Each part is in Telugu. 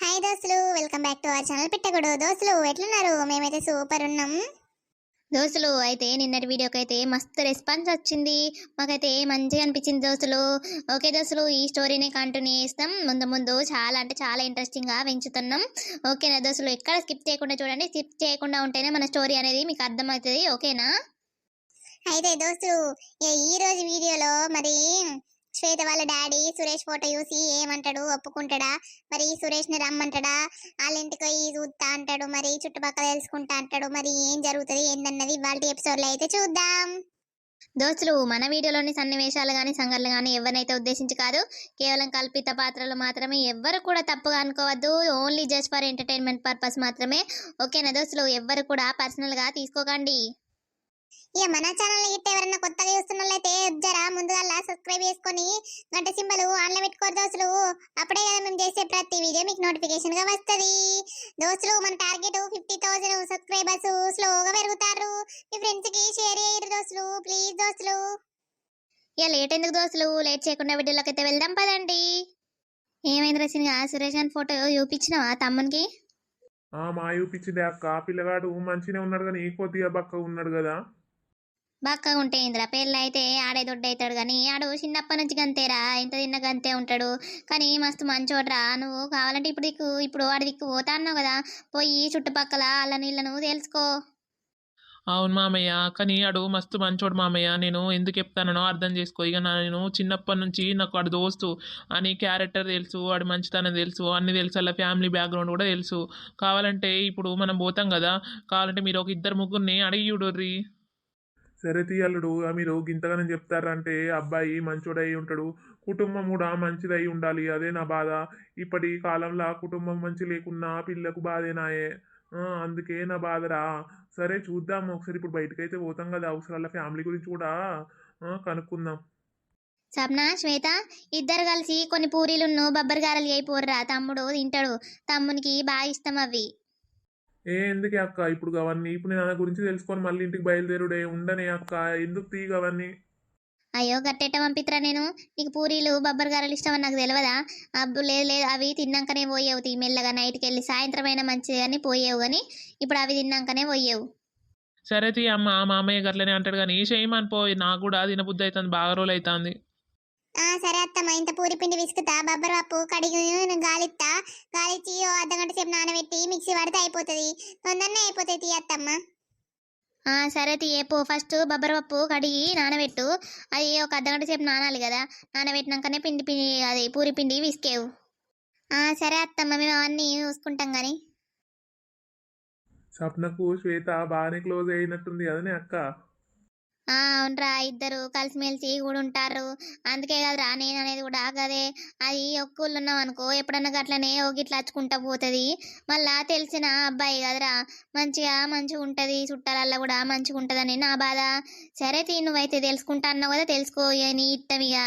హాయ్ దోస్తులు welcome back to our channel పెట్టకూడదు దోస్తులు ఎట్లున్నారు? మేమైతే సూపర్ ఉన్నాం. దోస్తులు అయితే నిన్నటి వీడియోకి అయితే మస్తు రెస్పాన్స్ వచ్చింది. మాకైతే మంచిగా అనిపించింది దోస్తులు. ఓకే దోస్తులు ఈ స్టోరీని కంటిన్యూ చేస్తాం. ముందు ముందు చాలా అంటే చాలా ఇంట్రెస్టింగ్గా పెంచుతున్నాం. ఓకేనా దోస్తులు? ఎక్కడ స్కిప్ చేయకుండా చూడండి. స్కిప్ చేయకుండా ఉంటేనే మన స్టోరీ అనేది మీకు అర్థమవుతుంది. ఓకేనా? అయితే దోస్తులు ఈ రోజు వీడియోలో మరి శ్వేత వాళ్ళ డాడీ సురేష్ ఫోటో చూసి ఏమంటాడు? ఒప్పుకుంటాడా? మరి సురేష్ని రమ్మంటాడా? వాళ్ళ ఇంటికి పోయి చూస్తా అంటాడు మరి చుట్టుపక్కల తెలుసుకుంటా అంటాడు మరి ఏం జరుగుతుంది ఏందన్నది వాళ్ళ ఎపిసోడ్లో అయితే చూద్దాం. దోస్తులు మన వీడియోలోని సన్నివేశాలు కానీ సంఘటనలు కానీ ఎవరినైతే ఉద్దేశించి కాదు కేవలం కల్పిత పాత్రలు మాత్రమే ఎవ్వరు కూడా తప్పుగా అనుకోవద్దు. Only just for entertainment purpose మాత్రమే. ఓకేనా దోస్తులు ఎవ్వరు కూడా పర్సనల్గా తీసుకోకండి. ఇక మన ఛానల్ ఇట్ట ఎవరైనా కొత్తగా చూస్తున్నట్లయితే జరా ముందుగా సబ్స్క్రైబ్ చేసుకొని గంట సింబల్ ఆన్లో పెట్టుకోరు దోస్తులు. అప్పుడే కదా మేము చేసే ప్రతి వీడియో మీకు నోటిఫికేషన్గా వస్తుంది. దోస్తులు మన టార్గెట్ ఫిఫ్టీ థౌసండ్ సబ్స్క్రైబర్స్ స్లోగా పెరుగుతారు. మీ ఫ్రెండ్స్కి షేర్ చేయరు దోస్తులు ప్లీజ్ దోస్తులు. ఇక లేట్ ఎందుకు దోస్తులు? లేట్ చేయకుండా వీడియోలోకి అయితే వెళ్దాం పదండి. ఏమైంది రసిన సురేష్ అని ఫోటో చూపించినావా తమ్మునికి? ఆ మాయు పిచ్చిదే అక్క. పిల్లగాడు మంచిగానే ఉన్నాడు కానీ కొద్దిగా బక్క ఉన్నాడు కదా. బక్క ఉంటే ఇంద్ర పెళ్ళి అయితే ఆడే దొడ్డవుతాడు కానీ ఆడు చిన్నప్పటి నుంచి గంతేరా. ఇంత తిన్న గంతే ఉంటాడు. కానీ మస్తు మంచోడ్రా. నువ్వు కావాలంటే ఇప్పుడు ఇప్పుడు వాడి దిక్కు పోతా అన్నావు కదా. పోయి చుట్టుపక్కల అల్ల నీళ్ళను తెలుసుకో అవును మామయ్య కానీ అడు మస్తు మంచోడు మామయ్య. నేను ఎందుకు చెప్తానో అర్థం చేసుకో. ఇక నేను చిన్నప్పటి నుంచి నాకు వాడు దోస్తు అని క్యారెక్టర్ తెలుసు వాడు మంచితనం తెలుసు అన్ని తెలుసు అలా ఫ్యామిలీ బ్యాక్గ్రౌండ్ కూడా తెలుసు. కావాలంటే ఇప్పుడు మనం పోతాం కదా కావాలంటే మీరు ఒక ఇద్దరు ముగ్గురిని అడిగి చూడుర్రి. సరే తీయల్లుడు మీరు గింతగానం చెప్తారంటే అబ్బాయి మంచోడై ఉంటాడు కుటుంబం కూడా మంచిదై ఉండాలి అదే నా బాధ. ఇప్పటి కాలంలో కుటుంబం మంచి లేకున్నా పిల్లకు బాధేనాయే అందుకే నా బాధరా. సరే చూద్దాం ఒకసారి ఇప్పుడు బయటకైతే పోతాం కదా అవసరాల ఫ్యామిలీ గురించి కూడా కనుక్కుందాం. సప్న శ్వేత ఇద్దరు కలిసి కొన్ని పూరీలున్ను బబ్బర్ గారెలు అయిపోర్రా తమ్ముడు తింటాడు. తమ్మునికి బాగా ఇష్టం అవి. ఏ ఎందుకే అక్క? ఇప్పుడు అవన్నీ ఇప్పుడు నేను గురించి తెలుసుకొని మళ్ళీ ఇంటికి బయలుదేరుడే. ఉండనే అక్క. ఎందుకు తీగ అవన్నీ? అయ్యో గట్టెట్ట పంపిత్రా నేను? నీకు పూరీలు బబ్బర్ గారెలు ఇష్టం అని నాకు తెలియదా అబ్బు లేదు లేదు అవి తిన్నాకనే పోయేవు తీ మెల్లగా నైట్కి వెళ్ళి సాయంత్రం అయినా మంచిది కానీ పోయేవు కానీ ఇప్పుడు అవి తిన్నాకనే పోయేవు. సరే తీ అమ్మ మామయ్య గట్లనే అంటాడు కానీ చేయమని పోయి నాకు కూడా తినబుద్ధి అవుతుంది బాగా రోజులు అవుతుంది ఆ సరే అత్తమ్మ ఇంత పూరి పిండి విసుకుతా బబ్బర్ పప్పు కడిగి గాలిత్తా గాలిచ్చి అర్ధ గంట సేపు నానబెట్టి మిక్సీ పడితే అయిపోతుంది. తొందరనే అయిపోతుంది తీ అత్తమ్మ ఆ సరే తీయపు ఫస్ట్ బబ్బర్ పప్పు కడిగి నానబెట్టు. అది ఒక అర్ధగంట సేపు నానాలి కదా. నానబెట్టినాకనే పిండి పిండి అది పూరి పిండి విసికేవు. సరే అత్తమ్మ మేము అవన్నీ చూసుకుంటాం కానీ స్వప్నకు శ్వేత బాగానే క్లోజ్ అయినట్టుంది కదనే అక్క? అవునరా ఇద్దరు కలిసిమెలిసి కూడా ఉంటారు. అందుకే కదరా నేను అనేది కూడా గదే అది ఒక్కళ్ళు ఉన్నాం అనుకో ఎప్పుడన్నా గట్లనే గిట్లా అచ్చుకుంటా పోతుంది. మళ్ళా తెలిసిన అబ్బాయి కదరా మంచిగా మంచిగా ఉంటుంది చుట్టాలల్లో కూడా మంచిగా ఉంటుందని నా బాధ. సరే తీ నువ్వైతే తెలుసుకుంటా అన్నావు కదా తెలుసుకో ఇక నీ ఇష్టం ఇక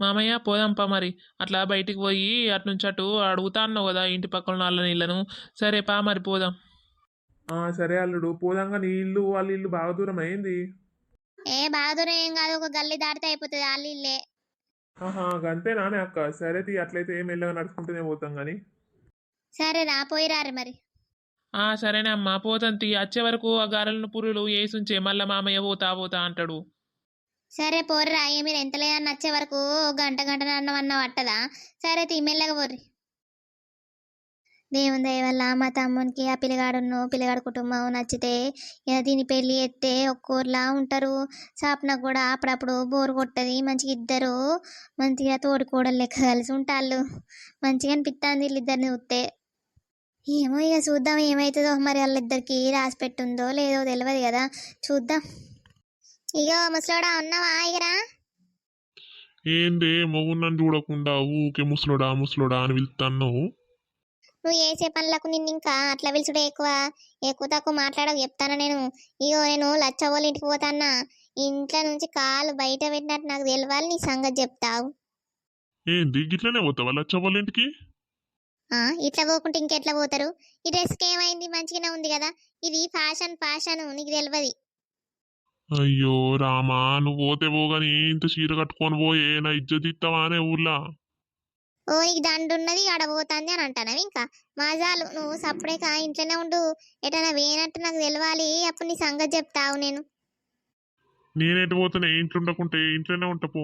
మామయ్య పోదాంపా మరి. అట్లా బయటికి పోయి అటు నుంచి అటు అడుగుతా అన్నావు కదా ఇంటి పక్కన వాళ్ళ నీళ్ళను సరే పా మరి పోదాం. ఆ సరే అల్లుడు పోదాంగా నీ ఇల్లు వాళ్ళ ఇల్లు బాగా దూరం అయింది. ఏ బాగా దూరం ఏం కాదు ఒక గల్లీ దాటితే అయిపోతుంది వాళ్ళు ఇల్లే ఆహా అక్క. సరే తీ అట్లయితే ఏం మెల్లగా నడుచుకుంటూనే పోతాం కానీ సరే రా పోయిరారు మరి. ఆ సరేనే అమ్మా పోతాం తీ. వచ్చే వరకు ఆ గారెలను పురులు వేసుంచే మళ్ళీ మామయ్య పోతా పోతా అంటాడు. సరే పోర్రా ఏ మీరు ఎంత లేదని వచ్చే వరకు గంట గంట అన్నం అన్న పట్టదా సరే తీ మెల్లగా పోర్రి. దేవుని దయ వల్ల మా తమ్మునికి ఆ పిల్లగాడును పిల్లగాడు కుటుంబం నచ్చితే ఇక దీని పెళ్ళి ఎత్తే ఒక్కూర్లా ఉంటారు. సాపన కూడా అప్పుడప్పుడు బోరు కొట్టది. మంచిగా ఇద్దరు మంచిగా తోడుకోడలు లెక్క కలిసి ఉంటాళ్ళు. మంచిగా అనిపిస్తుంది వీళ్ళిద్దరిని చూస్తే ఏమో ఇక చూద్దాం ఏమవుతుందో మరి వాళ్ళిద్దరికి రాసి పెట్టుందో లేదో తెలియదు కదా. చూద్దాం. ఇగో ముసలోడా ఉన్నావా? ఇగరా. ఏందే మొగున్నని చూడకుండా ఊకే ముసలోడా ముసలోడా అని పిలుస్తాను నువ్వు చేసే పనులకు నిన్ను ఇంకా అట్లా పిలుచుడే ఎక్కువ. ఎక్కువ తక్కువ మాట్లాడకు చెప్తాను నేను. ఇగో నేను లచ్చ వాళ్ళ ఇంటికి పోతాన్నా ఇంట్లో నుంచి కాలు బయట పెట్టినట్టు నాకు తెలియాలి నీ సంగతి చెప్తావు. ఏంది? గిట్లనే పోతావా లచ్చవ్వాళ్ళ ఇంటికి? ఆ, ఇట్లా పోకుంటే ఇంకెట్లా పోతారు? ఈ డ్రెస్కి ఏమైంది? మంచిగానే ఉంది కదా? ఇది ఫ్యాషన్ ఫ్యాషన్ నీకు తెలియదు అయ్యో రామా నువ్వు పోతే పోగాని ఇంత చీర కట్టుకొని పోయే నా ఇజ్జత్ ఇస్తావా అనే ఊర్లా? ఓ నీకు దండు ఉన్నది ఆడ పోతుంది అని అంటానవి ఇంకా? మాజాలు నువ్వు సప్పుడేక ఇంట్లోనే ఉండు. ఎటైనా వేయనట్టు నాకు తెలవాలి. అప్పుడు నీ సంగతి చెప్తావు నేను. నేనేటి పోతున్నా? ఇంట్లో ఉండకుంటే ఇంట్లోనే ఉంటా పో.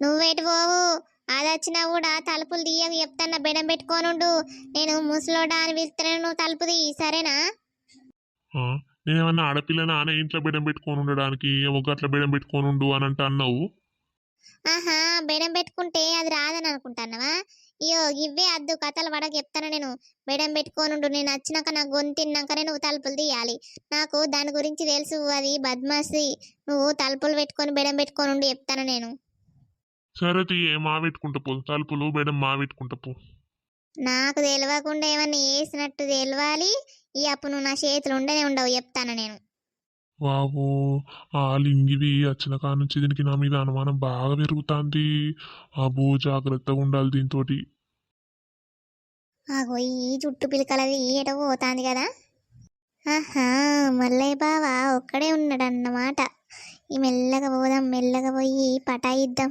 నువ్వేటి పోవు? అది వచ్చినా కూడా తలుపులు తీయక చెప్తాన్న బెడం పెట్టుకోనుండు నేను ముసలోడా అని పిలుస్తాను నువ్వు తలుపు తీ సరేనా? నేనేమన్నా ఆడపిల్లనా? ఆనే ఇంట్లో బిడం పెట్టుకొని ఉండడానికి ఏమో గట్ల బిడం పెట్టుకొని ఉండు అని అంటే అన్నావు. ఆహా బెడం పెట్టుకుంటే అది రాదని అనుకుంటానవా అయ్యో ఇవే అద్దు కథలు పడక చెప్తాను నేను. బెడం పెట్టుకోనుండు నేను వచ్చినాక నా గొంతిన్నాకనే నువ్వు తలుపులు తీయాలి. నాకు దాని గురించి తెలుసు అది బద్మాసి. నువ్వు తలుపులు పెట్టుకొని బెడం పెట్టుకోనుండి చెప్తాను నేను. సరే తీయే మా పెట్టుకుంటా పో. తలుపులు బిడం మా పెట్టుకుంటా పో. నాకు తెలియకుండా ఏమన్నా వేసినట్టు తెలియాలి ఈ అప్పుడు నువ్వు నా చేతులు ఉండనే ఉండవు చెప్తాను నేను. వావు ఆ లింగివి వచ్చిన కాడ నుంచి దీనికి నా మీద అనుమానం బాగా పెరుగుతుంది. అబ్బో జాగ్రత్తగా ఉండాలి దీంతో ఆగో ఈ జుట్టు పిలకలది ఎట పోతాంది కదా. ఆహా మల్లయ్య బావ ఒక్కడే ఉన్నాడన్నమాట. ఈ మెల్లగా పోదాం మెల్లగా పోయి పటాయిద్దాం.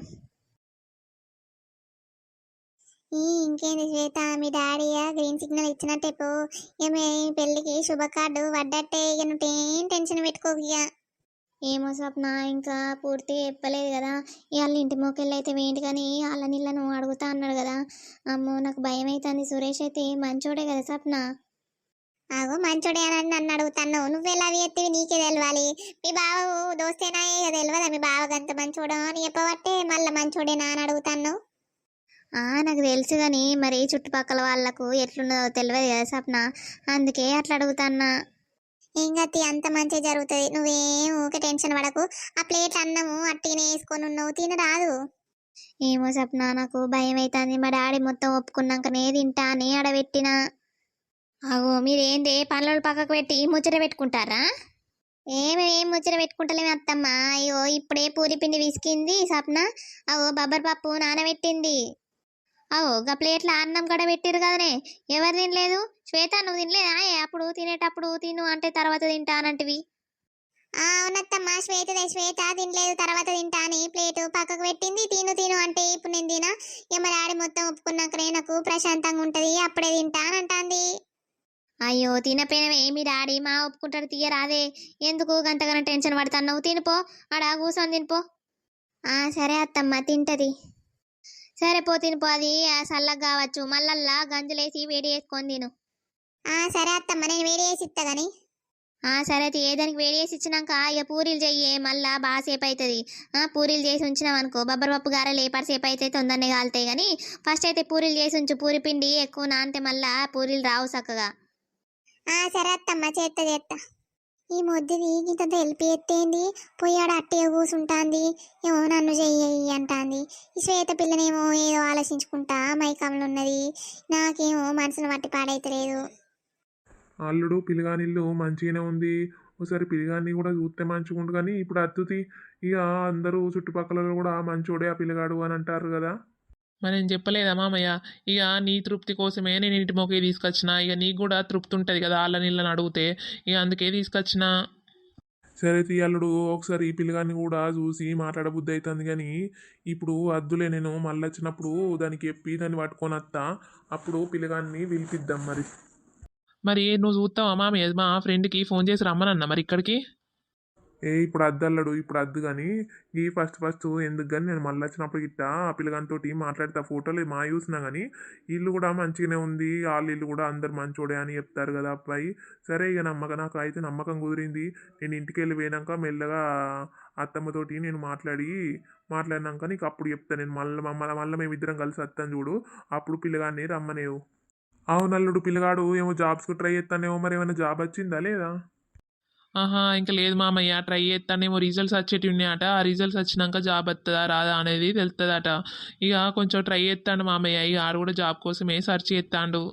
ఈ ఇంకేంది శ్వేత? మీ డాడీయా గ్రీన్ సిగ్నల్ ఇచ్చినట్టే పో. ఇక మీ పెళ్ళికి శుభకార్డు పడ్డట్టే. ఇక నువ్వేం టెన్షన్ పెట్టుకోకు ఏమో స్వప్న ఇంకా పూర్తి చెప్పలేదు కదా. ఇవాళ ఇంటి మోకెళ్ళి అయితే వేయండి కానీ వాళ్ళ నీళ్ళను అడుగుతా అన్నాడు కదా. అమ్మో నాకు భయం అవుతుంది సురేష్ అయితే మంచోడే కదా స్వప్న. ఆగో మంచోడే అని నన్ను అడుగుతాను నువ్వెలా ఎత్తివి నీకే తెలవాలి. మీ బావ దోస్తేనా? ఇక తెలియదా మీ బావకి అంత మంచోడు అని చెప్పబట్టే మళ్ళీ మంచోడేనా అని అడుగుతాను నాకు తెలుసు కానీ మరి చుట్టుపక్కల వాళ్ళకు ఎట్లున్నదో తెలియదు కదా స్వప్న. అందుకే అట్లా అడుగుతాన్నా. ఏం గతి అంత మంచి జరుగుతుంది. నువ్వేం ఊకే టెన్షన్ పడకు. ఆ ప్లేట్ అన్నము అట్టినే వేసుకొని ఉన్నావు తినరాదు ఏమో సప్న నాకు భయం అవుతుంది మా డాడీ మొత్తం ఒప్పుకున్నాకనే తింటా అని ఆడబెట్టిన. అగో మీరేంది పనులు పక్కకు పెట్టి ముచ్చట పెట్టుకుంటారా? ఏమి ముచ్చట పెట్టుకుంటలేము అత్తమ్మ. అయ్యో ఇప్పుడే పూరి పిండి విసికింది సప్న అగో బబ్బర్ పప్పు నానబెట్టింది. అగో గా ప్లేట్ల అన్నం కూడా పెట్టిరు కదనే. ఎవరు తినలేదు? శ్వేత నువ్వు తినలేదా? ఏ అప్పుడు తినేటప్పుడు తిను అంటే తర్వాత తింటా అనంటివి. అవునత్తమ్మ శ్వేతదే శ్వేత తినలేదు తర్వాత తింటా అని ప్లేటు పక్కకు పెట్టింది. తిను తిను అంటే ఇప్పుడు నేను తినా. ఇక మొత్తం ఒప్పుకున్నాకనే నాకు ప్రశాంతంగా ఉంటది అప్పుడే తింటా అని అంటాంది. అయ్యో తినపోయినవే మీ డాడీ మా ఒప్పుకుంటాడు తీయరాదే. ఎందుకు గంతగానో టెన్షన్ పడుతున్నావు? తినిపో ఆడ కూర్చొని తినిపో. ఆ సరే అత్తమ్మ తింటది. సరే పో తినిపో అది ఆ చల్లగా కావచ్చు. మళ్ళల్లా గంజులేసి వేడి చేసుకొని తిను. ఆ సరే అత్తమ్మ నేను వేడి చేసి ఇస్తా గాని. ఆ సరే అయితే ఏదానికి వేడి చేసి ఇచ్చినాక ఇక పూరీలు చెయ్యి. మళ్ళా బాగా సేపు అవుతుంది పూరీలు చేసి ఉంచినాం అనుకో బొబ్బరి పప్పు గారెలు ఏపాటి సేపు అయితే తొందరనే కాలుతాయి కానీ ఫస్ట్ అయితే పూరీలు చేసి ఉంచు. పూరి పిండి ఎక్కువ నానితే మళ్ళా పూరీలు రావు చక్కగా. సరే అత్తమ్మ చేత్త చేత్త. ఈ మొద్దుది ఇంత తెలిపి ఎత్తేంది? పోయాడు అట్టే కూసుంటాంది. ఏమో నన్ను చెయ్యి అంటాంది. ఈ శ్వేత పిల్లనేమో ఏదో ఆలోచించుకుంటా మైకంలో ఉన్నది నాకేమో మనసును మట్టి పాడైతలేదు. అల్లుడు పిల్లగానిల్లు మంచిగానే ఉంది. ఒకసారి పిల్లగాన్ని కూడా చూస్తే మంచిగా ఉండు కానీ ఇప్పుడు అత్తుతి ఇక అందరూ చుట్టుపక్కల కూడా మంచోడే ఆ పిల్లగాడు అని అంటారు కదా. మరి నేను చెప్పలేదా మామయ్య? ఇక నీ తృప్తి కోసమే నేను ఇంటి మొక్కే తీసుకొచ్చిన. ఇక నీకు కూడా తృప్తి ఉంటుంది కదా వాళ్ళ నీళ్ళని అడిగితే. ఇక అందుకే తీసుకొచ్చిన. సరే తీ అల్లుడు ఒకసారి ఈ పిల్లగాన్ని కూడా చూసి మాట్లాడబుద్ధి అవుతుంది కానీ ఇప్పుడు అద్దులే నేను మళ్ళీ వచ్చినప్పుడు దానికి చెప్పి దాన్ని పట్టుకొని వస్తా అప్పుడు పిల్లగాన్ని పిలిపిద్దాం మరి. మరి నువ్వు చూస్తావా మామయ్య? మా ఫ్రెండ్కి ఫోన్ చేసి రమ్మనన్నా మరి ఇక్కడికి? ఏ ఇప్పుడు అద్దల్లడు ఇప్పుడు అద్దు కానీ ఈ ఫస్ట్ ఫస్ట్ ఎందుకు కానీ నేను మళ్ళీ వచ్చినప్పుడు ఇట్టా ఆ పిల్లగానితో మాట్లాడతా ఫోటోలు మా చూసినా కానీ ఇల్లు కూడా మంచిగానే ఉంది వాళ్ళ ఇల్లు కూడా అందరు మంచోడే అని చెప్తారు కదా అబ్బాయి. సరే ఇక నమ్మకం నాకు అయితే నమ్మకం కుదిరింది. నేను ఇంటికి వెళ్ళి పోయినాక మెల్లగా అత్తమ్మతోటి నేను మాట్లాడి మాట్లాడినాక నీకు అప్పుడు చెప్తాను నేను మళ్ళీ మళ్ళీ మళ్ళీ మేమిద్దరం కలిసి వస్తాను చూడు అప్పుడు పిల్లగాన్ని రమ్మనేవు. అవునల్లుడు పిల్లగాడు ఏమో జాబ్స్కి ట్రై చేస్తానేమో మరి ఏమైనా జాబ్ వచ్చిందా లేదా? ఆహా ఇంకా లేదు మామయ్య ట్రై చేస్తానేమో రిజల్ట్స్ వచ్చేటి ఉన్నాయట. ఆ రిజల్ట్స్ వచ్చినాక జాబ్ వస్తుందా రాదా అనేది తెలుస్తుందట ఇక కొంచెం ట్రై చేస్తాడు మామయ్య ఇక ఆడు కూడా జాబ్ కోసమే సెర్చ్ చేస్తాడు.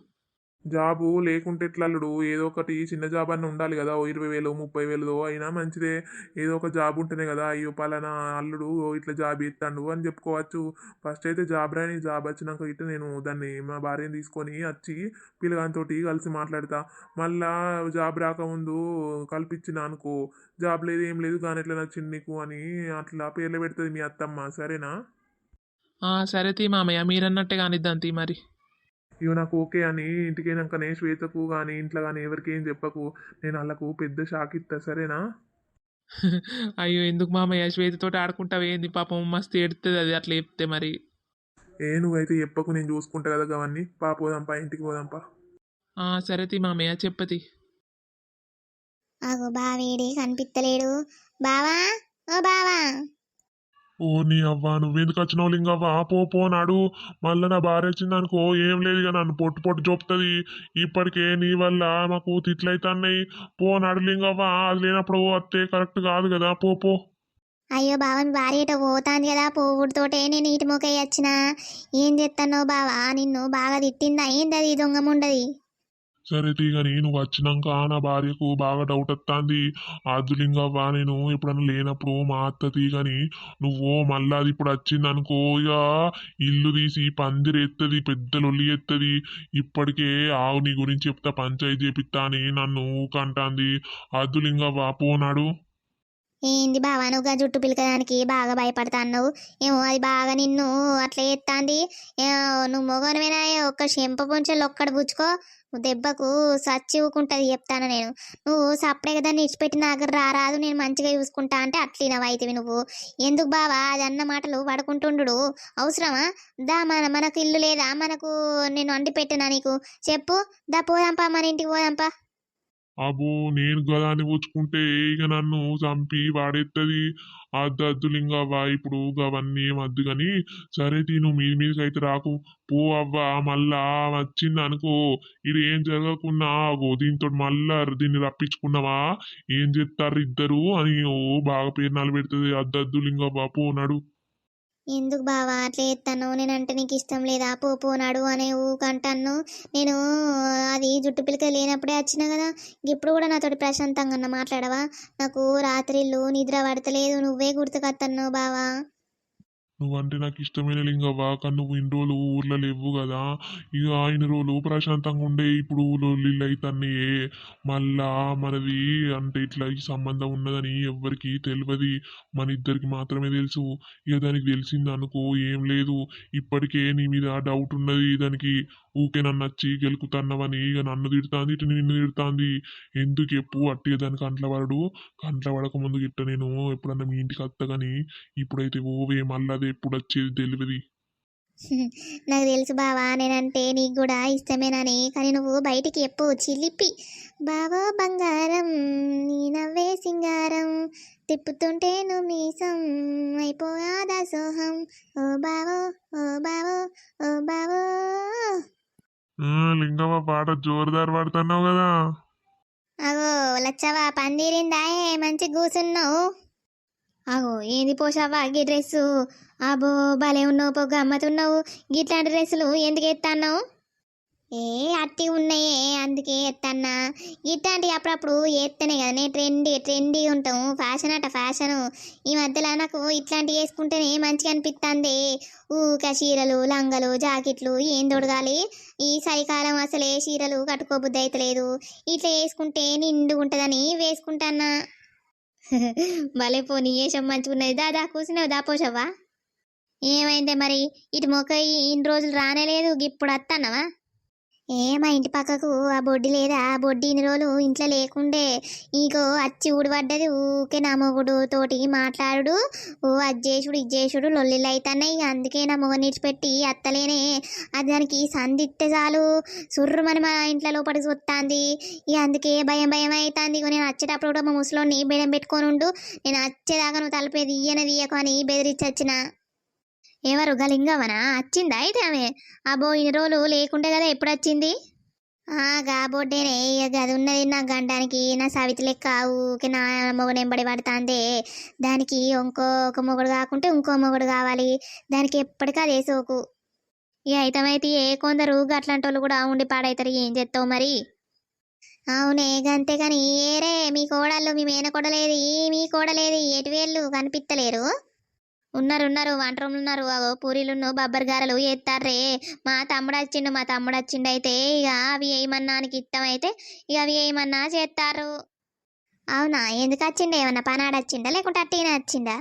జాబు లేకుంటే ఎట్లా అల్లుడు? ఏదో ఒకటి చిన్న జాబ్ అన్న ఉండాలి కదా. ఓ ఇరవై వేలు ముప్పై వేలు అయినా మంచిదే. ఏదో ఒక జాబ్ ఉంటేనే కదా. అయ్యో పలానా అల్లుడు ఓ ఇట్లా జాబ్ ఇస్తాడు అని చెప్పుకోవచ్చు. ఫస్ట్ అయితే జాబ్ రాని జాబ్ వచ్చినాక ఇట్లా నేను దాన్ని మా భార్యని తీసుకొని వచ్చి పిల్లగానితోటి కలిసి మాట్లాడతా. మళ్ళా జాబ్ రాకముందు కల్పించిన అనుకో. జాబ్ లేదు ఏం లేదు కానీ ఎట్లా నచ్చింది నీకు అని అట్లా పేర్లు పెడుతుంది మీ అత్తమ్మ. సరేనా? సరే తీ మామయ్య. మీరన్నట్టే కానిద్దాం తీ మరి. ఇవి నాకు ఓకే అని ఇంటికి వెళ్ళాకనే శ్వేతకు కానీ ఇంట్లో కానీ ఎవరికి ఏం చెప్పకు. నేను వాళ్ళకు పెద్ద షాక్ ఇస్తా సరేనా? అయ్యో ఎందుకు మామయ్య? శ్వేతతోటి ఆడుకుంటావు ఏంది? పాపం మస్తు ఏడుతుంది అది అట్లా చెప్తే మరి. ఏ నువ్వైతే చెప్పకు నేను చూసుకుంటా కదా అవన్నీ పా పోదాంపా ఇంటికి పోదాంపా ఆ, సరే తీ మామయ్య చెప్పతి అగో బావేడి కనిపిత్తలేడు. బావా? ఓ బావా? ఓ నీ అవ్వ నువ్వెందుకు వచ్చినావు లింగవ్వ? పో పోనాడు మళ్ళీ నా భార్య వచ్చిందనుకో ఏం లేదు ఇక నన్ను పొట్టు పొట్టు చూపుతుంది. ఇప్పటికే నీ వల్ల మాకు తిట్లయితున్నాయి పోనాడు లింగవ్వ అది లేనప్పుడు అత్తే కరెక్ట్ కాదు కదా. పో పో. అయ్యో బావన్ మీ భార్య ఎటో పోతాంది కదా పోవుడితోటే నేను ఇటు మొక్కయ్య వచ్చిన. ఏం చేస్తానో బావా? నిన్ను బాగా తిట్టిందా? ఏంది అది దొంగముండది సరే తీగని నువ్వు వచ్చినాక నా భార్యకు బాగా డౌట్ వస్తుంది అద్దులింగవ్వ నేను ఎప్పుడన్నా లేనప్పుడు మా అత్త తీగని నువ్వు మళ్ళీ అది ఇప్పుడు వచ్చింది అనుకో ఇక ఇల్లు తీసి పందిరి ఎత్తది పెద్ద లొల్లి ఎత్తది. ఇప్పటికే ఆవు నీ గురించి చెప్తా పంచాయతీ చేపిస్తా అని నన్ను ఊకంటాంది. అద్దులింగవ్వ పోనాడు ఏంది బావా నువ్వు గా జుట్టు పిలకడానికి బాగా భయపడతాన్నావు. ఏమో అది బాగా నిన్ను అట్లా ఎత్తాంది నువ్వు మొగనమేనా ఒక్క చెంప పొంచెలు ఒక్కడ పుచ్చుకో. దెబ్బకు సచ్చి చెప్తాను నేను. నువ్వు సప్పుడే కదా నిడిచిపెట్టిన దగ్గర రారాదు నేను మంచిగా చూసుకుంటా అంటే అట్లినవు అయితేవి నువ్వు. ఎందుకు బావా? అది అన్న మాటలు పడుకుంటుండు అవసరమా? దా మన మనకు ఇల్లు లేదా? మనకు నేను వండి పెట్టినా నీకు. చెప్పు. దా పోదాంపా మన ఇంటికి పోదాంపా. అబ్బో నేను గదాన్ని పుచ్చుకుంటే ఇక నన్ను చంపి వాడెత్తది. అద్దు అద్దులింగవ్వ ఇప్పుడు అవన్నీ ఏం వద్దు కానీ సరే తిను మీ మీదకి అయితే రాకు. పో అవ్వ మళ్ళా వచ్చింది అనుకో ఇది ఏం జరగకున్నా అగో దీంతో మళ్ళా దీన్ని రప్పించుకున్నావా? ఏం చెప్తారు ఇద్దరు? అని ఓ బాగా పేరునాలు పెడుతుంది అద్దు అద్దులింగవ్వ పోనాడు ఎందుకు బావా అట్లా ఎత్తాను నేనంటే నీకు ఇష్టం లేదా? పో పోనాడు అనే ఊకంటాను నేను అది జుట్టు పిలక లేనప్పుడే వచ్చిన కదా. ఇప్పుడు కూడా నాతోటి ప్రశాంతంగా అన్న మాట్లాడవా? నాకు రాత్రిళ్ళు నిద్ర పడతలేదు. నువ్వే గుర్తుకొత్తన్నావు బావా. నువ్వంటే నాకు ఇష్టమైన లింగవ్వా కానీ నువ్వు ఇన్ని రోజులు ఊర్లో లేవు కదా. ఇక ఆయన రోజులు ప్రశాంతంగా ఉండే ఇప్పుడు లొల్లిళ్ళు అవుతున్నాయే మళ్ళా మనది అంటే ఇట్లా ఈ సంబంధం ఉన్నదని ఎవ్వరికి తెలియదు మన ఇద్దరికి మాత్రమే తెలుసు. ఇక దానికి తెలిసింది అనుకో ఏం లేదు. ఇప్పటికే నీ మీద డౌట్ ఉన్నది. దానికి ఊకే నన్ను వచ్చి గెలుకుతున్నావని ఇక నన్ను తిడుతాంది ఇటు నిన్ను తిడుతుంది. ఎందుకు ఎప్పు అట్టిగా కంట్ల పడడు కంట్ల పడక ముందు గిట్ట నేను ఎప్పుడన్నా మీ ఇంటికి వస్తా కానీ ఇప్పుడైతే ఓవే మళ్ళీ అది ఎప్పుడు వచ్చేది తెలియదు నాకు తెలుసు బావా నేనంటే నీకు కూడా ఇష్టమేనని కానీ నువ్వు బయటికి ఎప్పు చిలిపి. బావా బంగారం నీ నవ్వే సింగారం తిప్పుతుంటే నువ్వు మీసం అయిపోయాదా సోహం. ఓ బావో ఓ బావో ఓ బావో. లింగమ్మ పాట జోరుదారు పాడుతున్నావు కదా. అగో లచ్చవా పందిరిందాయే మంచి కూసున్నావు. అగో ఏంది పోసావా గీ డ్రెస్సు? అబో భలే ఉన్నావు పొగ అమ్మతున్నావు. గిట్లాంటి డ్రెస్సులు ఎందుకు ఎత్తాన్నావు? ఏ అట్టి ఉన్నాయే అందుకే ఎత్తన్నా. ఇట్లాంటి అప్పుడప్పుడు ఎత్తనే కదా నేను ట్రెండీ ట్రెండీ ఉంటాము ఫ్యాషన్ అట ఫ్యాషను ఈ మధ్యలో నాకు ఇట్లాంటివి వేసుకుంటేనే మంచిగా అనిపిస్తుంది ఊక చీరలు లంగలు జాకెట్లు ఏం తొడగాలి ఈ చలికాలం అసలే చీరలు కట్టుకోబుద్ది అవుతలేదు ఇట్లా వేసుకుంటే నిండు ఉంటుందని వేసుకుంటానా భలే పోనీ వేషం మంచిగా ఉన్నది? దాదా కూర్చున్నావు దాపోషవ్వా ఏమైందే మరి? ఇటు మొక్క ఇన్ని రోజులు రానేలేదు ఇప్పుడు వస్తానవా ఏ మా ఇంటి పక్కకు ఆ బొడ్డి లేదా? ఆ బొడ్డి ఇన్ని రోజులు ఇంట్లో లేకుండే. ఇగో అచ్చి ఊడిపడ్డది. ఊకే నా మొగుడు తోటి మాట్లాడు ఓ అజ్జేషుడు ఇజ్జేషుడు లొల్లిలు అవుతున్నాయి ఇక అందుకే నా మొగ నిడిచిపెట్టి అత్తలేనే. అది దానికి సందిత్తే చాలు. సుర్రుమని మా ఇంట్లో లోపలికి వస్తుంది ఇక అందుకే భయం భయం అవుతుంది ఇక నేను వచ్చేటప్పుడు కూడా మా ముసలోని బెడం పెట్టుకొని ఉండు. నేను వచ్చేదాకా నువ్వు తలపేది ఇయ్యన తీయకు అని బెదిరించి వచ్చిన. ఎవరు గలింగవనా వచ్చిందా అయితే ఆమె? అబ్బో ఇన్ని రోజులు లేకుంటే కదా ఎప్పుడు వచ్చింది కాబోటేనే ఇక గది ఉన్నది నా గండానికి. నా సవితి లెక్క ఊకే నా మొగుడు ఎంబడి పడుతుందే. దానికి ఇంకో ఒక మొగుడు కాకుంటే ఇంకో మొగుడు కావాలి. దానికి ఎప్పటికీ అదే సోకు. ఇక అయితమైతే ఏ కొందరు అట్లాంటి వాళ్ళు కూడా ఉండి పాడైతారు. ఏం చేస్తావు మరి? అవునే గంతే కానీ ఏరే మీ కోడళ్ళు మీ మేనకోడలేది మీ కోడలేది ఎటు వేళ్ళు కనిపిస్తలేరు ఉన్నారు ఉన్నారు వంట రూమ్లు ఉన్నారు. అగో పూరీలున్ను బబ్బర్ గారెలు వేస్తారే మా తమ్ముడు వచ్చిండు మా తమ్ముడు వచ్చిండు అయితే ఇక అవి వేయమన్నానికి ఇష్టం అయితే ఇక అవి వేయమన్నా చేస్తారు అవునా? ఎందుకు వచ్చిండు ఏమన్నా పనాడు వచ్చిండా లేకుంటే అట్టే వచ్చిండా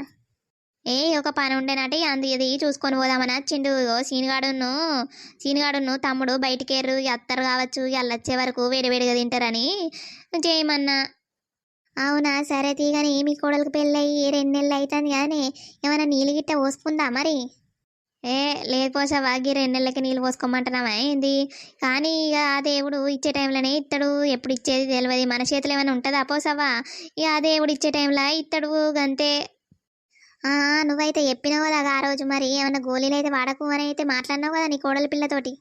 ఏ ఒక పని ఉండేనట అందు ఇది చూసుకొని పోదామని వచ్చిండు సీనిగాడును సీనిగాడును తమ్ముడు బయటికేరు అత్తరు కావచ్చు వాళ్ళు వచ్చే వరకు వేడివేడిగా తింటారని. చేయమన్నా. అవునా? సరే తీగానే మీ కోడలకు పెళ్ళయి రెండు నెలలు అవుతుంది కానీ ఏమైనా నీళ్ళు గిట్ట పోసుకుందా మరి? ఏ లేకపోసావా గీ రెండు నెలలకి నీళ్ళు పోసుకోమంటున్నావా ఏంది? కానీ ఇక ఆ దేవుడు ఇచ్చే టైంలోనే ఇత్తడు. ఎప్పుడు ఇచ్చేది తెలియదు మన చేతిలో ఏమైనా ఉంటుందా పోసావా? ఇక ఆ దేవుడు ఇచ్చే టైంలో ఇత్తడు గంతే. నువ్వైతే చెప్పినావు కదా ఆ రోజు మరి. ఏమైనా గోళీలు అయితే వాడకు అని అయితే మాట్లాడినావు కదా నీ కోడలి పిల్లతోటి.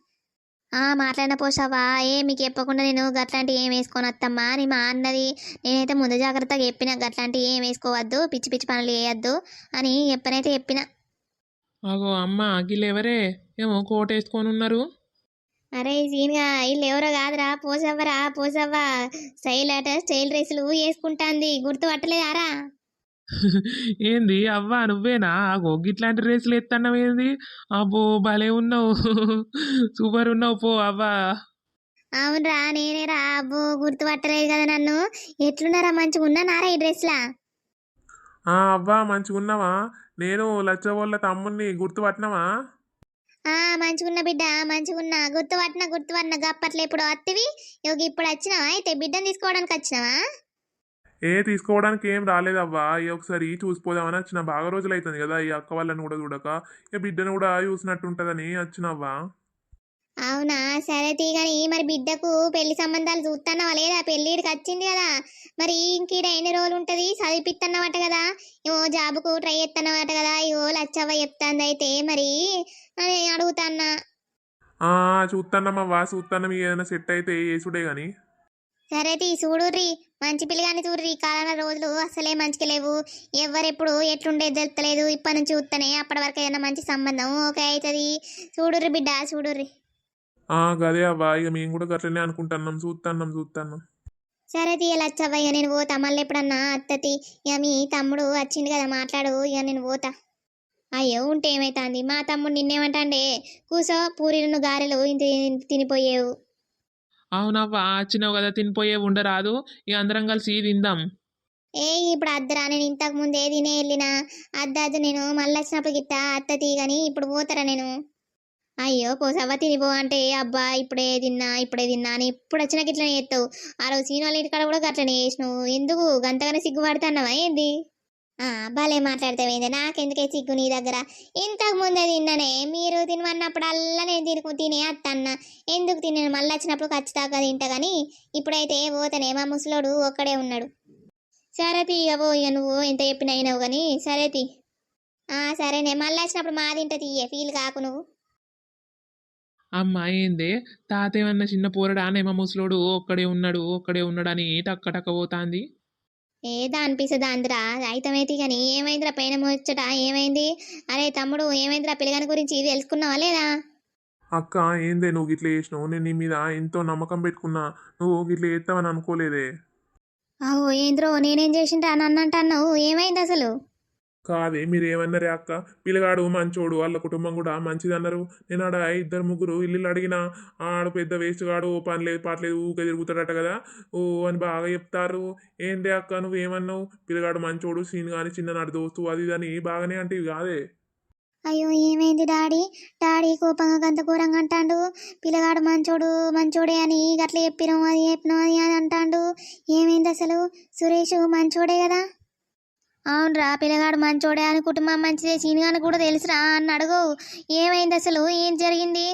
మాట్లాడిన పోసావా? ఏ మీకు చెప్పకుండా నేను గట్లాంటి ఏం వేసుకొని వత్తమ్మా అని మా అన్నది నేనైతే ముందు జాగ్రత్తగా చెప్పిన గట్లాంటి ఏం వేసుకోవద్దు పిచ్చి పిచ్చి పనులు చేయొద్దు అని చెప్పనైతే చెప్పిన. అగో అమ్మ గిల్లెవరే ఏమో కోట వేసుకొని ఉన్నారు. అరే సీన్గా వీళ్ళు ఎవరో కాదురా. పోసవ్వరా పోసవ్వా. స్టైల్ అట స్టైల్ డ్రెస్సులు వేసుకుంటాంది. గుర్తు పట్టలేదారా ఏంది? అవ్వా నువ్వేనా? అగో గిట్లాంటి రేసులు ఎత్తన్నావు ఏంది? అబ్బో భలే ఉన్నావు. సూపర్ ఉన్నావు పో అవ్వా. అవునరా నేనేరా అబ్బో గుర్తు పట్టలేదు కదా నన్ను. ఎట్లున్నారా? మంచిగా ఉన్నానారా ఈ డ్రెస్లా? ఆ అవ్వా మంచిగున్నావా నేను లచ్చవోళ్ళ తమ్ముడిని గుర్తుపట్టినావా? ఆ మంచిగున్న బిడ్డ మంచిగున్నా గుర్తు పట్టిన గుర్తు పట్టిన గప్పట్లో. ఇప్పుడు వత్తివి యోగి ఇప్పుడు వచ్చినావా? అయితే బిడ్డను తీసుకోవడానికి వచ్చినావా? ఏ తీసుకోవడానికి ఏం రాలేదవ్వా ఈ ఒకసారి చూసిపోదామని వచ్చిన బాగా రోజులు అవుతుంది కదా. ఈ అక్క వాళ్ళని కూడా చూడక ఇక బిడ్డను కూడా చూసినట్టు ఉంటుందని వచ్చినవ్వా. అవునా? సరే తీగని మరి బిడ్డకు పెళ్ళి సంబంధాలు చూస్తున్నావా లేదా? పెళ్ళిడికి వచ్చింది కదా. మరి ఇంకీడ ఎన్ని రోజులు ఉంటుంది చదివిపిస్తున్నావట కదా. ఏమో జాబుకు ట్రై చేస్తున్నావట కదా. ఇవో లచ్చవ్వ చెప్తాంది అయితే మరి అని అడుగుతాన్నా. ఆ చూస్తానమ్మవ్వా చూస్తానం ఏదైనా సెట్ అయితే చేసుడే గాని. సరే తీ చూడుర్రి. మంచి పిల్లగాని చూడుర్రి. కాలంలో రోజులు అసలే మంచిగా లేవు. ఎవరెప్పుడు ఎట్లుండేది తెలుస్తలేదు ఇప్పటి నుంచి చూస్తేనే అప్పటి వరకు ఏదైనా మంచి సంబంధం ఓకే అవుతుంది చూడుర్రి బిడ్డ చూడుర్రి. గదే అవ్వా ఇక మేము కూడా గట్లనే అనుకుంటున్నాం. చూస్తున్నాం చూస్తున్నాం సరే తీయలచ్చవ్వ ఇక నేను పోతా. మళ్ళీ ఎప్పుడన్నా అత్తతి ఇక మీ తమ్ముడు వచ్చింది కదా మాట్లాడు. ఇక నేను పోతా. అయ్యో ఉంటే ఏమైతుంది? మా తమ్ముడు నిన్నేమంటాండే? కూసో పూరీలను గారెలు ఇంత తినిపోయేవు. అవునవ్వా వచ్చినావు కదా తినిపోయే ఉండరాదు. ఇక అందరం కలిసి తిందాం. ఏ ఇప్పుడు అద్దరా నేను ఇంతకు ముందే తినే వెళ్ళినా అద్దాదు నేను మళ్ళీ వచ్చినప్పుడు గిట్ట అత్త తీగని ఇప్పుడు పోతారా నేను? అయ్యో పోసవ్వ తినిపో అంటే అబ్బా ఇప్పుడే తిన్నా ఇప్పుడే తిన్నా అని ఇప్పుడు వచ్చినా గిట్లనే చేస్తావు. ఆ రోజు సీన్ వాళ్ళ ఇంటికాడ కూడా గట్లనే చేసినావు. ఎందుకు? గంతగానే సిగ్గుపడుతున్నావా ఏంది? భలే మాట్లాడతావేంది. నాకెందుకే సిగ్గు నీ దగ్గర? ఇంతకు ముందే తిన్ననే. మీరు తినమన్నప్పుడల్లా నేను తినుకు తినే అత్తన్న. ఎందుకు తిన్నాను మళ్ళీ వచ్చినప్పుడు ఖచ్చితంగా తింటా కానీ ఇప్పుడైతే పోతానే. మా ముసలోడు ఒక్కడే ఉన్నాడు. సరే తీ ఇక ఇక నువ్వు ఎంత చెప్పిన అయినావు కానీ సరే తీ సరేనే. మళ్ళీ వచ్చినప్పుడు మా తింట తీయే. ఫీల్ కాకు నువ్వు. అమ్మా ఏందే? తాత ఏమన్నా చిన్న పోరడానేమో ముసలోడు ఒక్కడే ఉన్నాడు ఒక్కడే ఉన్నాడని టక్క టక్క పోతాంది. ఏదా అనిపిస్తుంది అందరా అయితమైతే కానీ ఏమైందిరా పైన ముచ్చట? ఏమైంది? అరే తమ్ముడు ఏమైందిరా పిల్లగాని గురించి తెలుసుకున్నావా లేదా? అక్క ఏందే నువ్వు గిట్ల చేసినావు? నేను నీ మీద ఎంతో నమ్మకం పెట్టుకున్నా. నువ్వు గిట్ల చేస్తావని అనుకోలేదే. అహో ఏంద్రో నేనేం చేసిండ్రా? నన్ను అంటున్నావు ఏమైంది అసలు కాదే మీరు ఏమన్నారు అక్క పిల్లగాడు మంచోడు వాళ్ళ కుటుంబం కూడా మంచిది అన్నారు నేను ఆడ ఇద్దరు ముగ్గురు ఇల్లు అడిగిన ఆడు పెద్ద వేస్ట్గాడు ఓ పని లేదు పాటలేదు ఊకే తిరుగుతాడట కదా? ఓ అని బాగా చెప్తారు. ఏంటి అక్క నువ్వు ఏమన్నావు పిల్లగాడు మంచోడు సీన్ కానీ చిన్ననాడు దోస్తు అది ఇది అని బాగానే అంటే కాదే? అయ్యో ఏమైంది డాడీ? డాడీ కోపంగా గంత కూరంగా అంటాడు. పిల్లగాడు మంచోడు మంచోడే అని గట్ల చెప్పినాం అది చెప్పినాం అది అని అంటాడు. ఏమైంది అసలు? సురేష్ మంచోడే కదా? అవునరా పిల్లగాడు మంచోడే అని కుటుంబం మంచిదే చీనిగాని కూడా తెలుసురా అని అడుగు ఏమైంది అసలు? ఏం జరిగింది?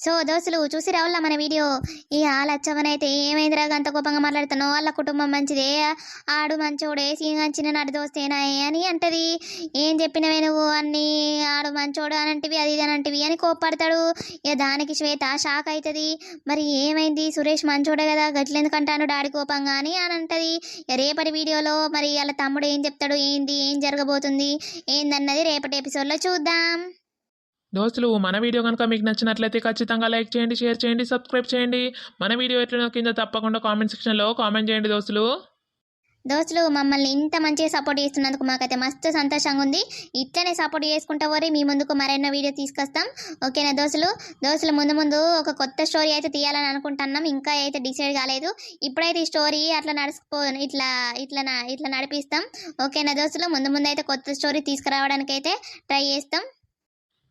సో దోస్తులు చూసి రావులా మన వీడియో? ఈ లచ్చవనైతే ఏమైందిరా అంత కోపంగా మాట్లాడుతానో వాళ్ళ కుటుంబం మంచిదే ఆడు మంచోడే సీనిగా చిన్న నాటి దోస్తేనా అని అంటది. ఏం చెప్పినవే నువ్వు? అన్ని ఆడు మంచోడు అని అంటివి అది ఇది అని అంటివి అని కోప్పడతాడు. ఇక దానికి శ్వేత షాక్ అవుతుంది మరి ఏమైంది? సురేష్ మంచోడే కదా గట్లెందుకంటాను డాడీ కోపంగా అని అని అంటది. రేపటి వీడియోలో మరి వాళ్ళ తమ్ముడు ఏం చెప్తాడు? ఏంది? ఏం జరగబోతుంది? ఏందన్నది రేపటి ఎపిసోడ్లో చూద్దాం. దోస్తులు మన వీడియో కనుక మీకు నచ్చినట్లయితే ఖచ్చితంగా లైక్ చేయండి షేర్ చేయండి సబ్స్క్రైబ్ చేయండి. మన వీడియో ఎట్లనో కింద తప్పకుండా కామెంట్ సెక్షన్లో కామెంట్ చేయండి దోస్తులు. దోస్తులు మమ్మల్ని ఇంత మంచిగా సపోర్ట్ చేస్తున్నందుకు మాకైతే మస్తు సంతోషంగా ఉంది. ఇట్లనే సపోర్ట్ చేసుకుంటా పోరి మీ ముందుకు మరెన్నో వీడియో తీసుకొస్తాం. ఓకేనా దోస్తులు? దోస్తులు ముందు ముందు ఒక కొత్త స్టోరీ అయితే తీయాలని అనుకుంటున్నాం. ఇంకా అయితే డిసైడ్ కాలేదు. ఇప్పుడైతే ఈ స్టోరీ అట్లా నడుచుకో ఇట్లా ఇట్లా ఇట్లా నడిపిస్తాం. ఓకేనా దోస్తులు? ముందు ముందు అయితే కొత్త స్టోరీ తీసుకురావడానికి అయితే ట్రై చేస్తాం.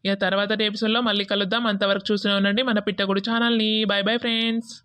ఇక తర్వాత ఎపిసోడ్లో మళ్ళీ కలుద్దాం. అంతవరకు చూస్తూనే ఉండండి. మన పిట్టగుడు ఛానల్ని. Bye bye friends